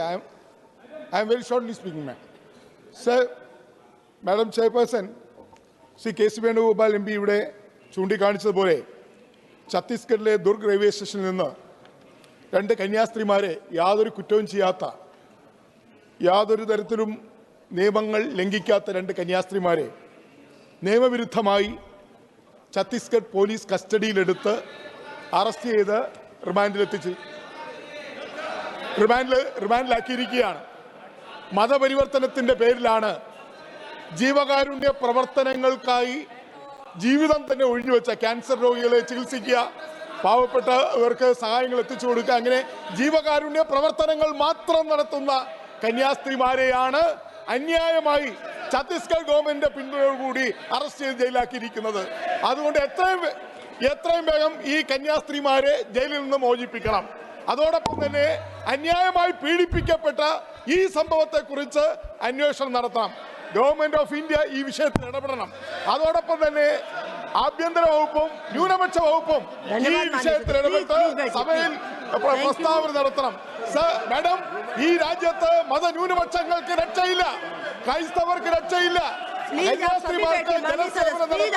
I am, I am very shortly speaking, ma'am. Sir, Madam Chairperson, Shri K C Venugopal M P ഇവിടെ ചൂണ്ടിക്കാണിച്ചതുപോലെ ഛത്തീസ്ഗഡിലെ Durg railway സ്റ്റേഷനിൽ നിന്ന് രണ്ട് കന്യാസ്ത്രീമാരെ യാതൊരു കുറ്റവും ചെയ്യാത്ത യാതൊരു തരത്തിലും നിയമങ്ങൾ ലംഘിക്കാത്ത രണ്ട് കന്യാസ്ത്രീമാരെ നിയമവിരുദ്ധമായി ഛത്തീസ്ഗഡ് പോലീസ് കസ്റ്റഡിയിലെടുത്ത് അറസ്റ്റ് ചെയ്ത് റിമാൻഡിലെത്തിച്ച് റിമാൻഡിൽ റിമാൻഡിലാക്കിയിരിക്കുകയാണ്. മതപരിവർത്തനത്തിന്റെ പേരിലാണ് ജീവകാരുണ്യ പ്രവർത്തനങ്ങൾക്കായി ജീവിതം തന്നെ ഒഴിഞ്ഞുവെച്ച ക്യാൻസർ രോഗികളെ ചികിത്സിക്കുക പാവപ്പെട്ടവർക്ക് സഹായങ്ങൾ എത്തിച്ചു കൊടുക്കുക. അങ്ങനെ ജീവകാരുണ്യ പ്രവർത്തനങ്ങൾ മാത്രം നടത്തുന്ന കന്യാസ്ത്രീമാരെയാണ് അന്യായമായി ഛത്തീസ്ഗഡ് ഗവൺമെന്റിന്റെ പിന്തുണയോടുകൂടി അറസ്റ്റ് ചെയ്ത് ജയിലാക്കിയിരിക്കുന്നത് അതുകൊണ്ട് എത്രയും എത്രയും വേഗം ഈ കന്യാസ്ത്രീമാരെ ജയിലിൽ നിന്ന് മോചിപ്പിക്കണം. അതോടൊപ്പം തന്നെ അന്യായമായി പീഡിപ്പിക്കപ്പെട്ട ഈ സംഭവത്തെക്കുറിച്ച് അന്വേഷണം നടത്തണം. ഗവൺമെന്റ് ഓഫ് ഇന്ത്യ ഈ വിഷയത്തിൽ ഇടപെടണം. അതോടൊപ്പം തന്നെ ആഭ്യന്തര വകുപ്പും ന്യൂനപക്ഷ വകുപ്പും ഈ വിഷയത്തിൽ ഇടപെട്ട് സഭയിൽ പ്രസ്താവന നടത്തണം. മാഡം ഈ രാജ്യത്ത് മതന്യൂനപക്ഷങ്ങൾക്ക് രക്ഷയില്ല. ക്രൈസ്തവർക്ക് രക്ഷയില്ല. ജനസേവനം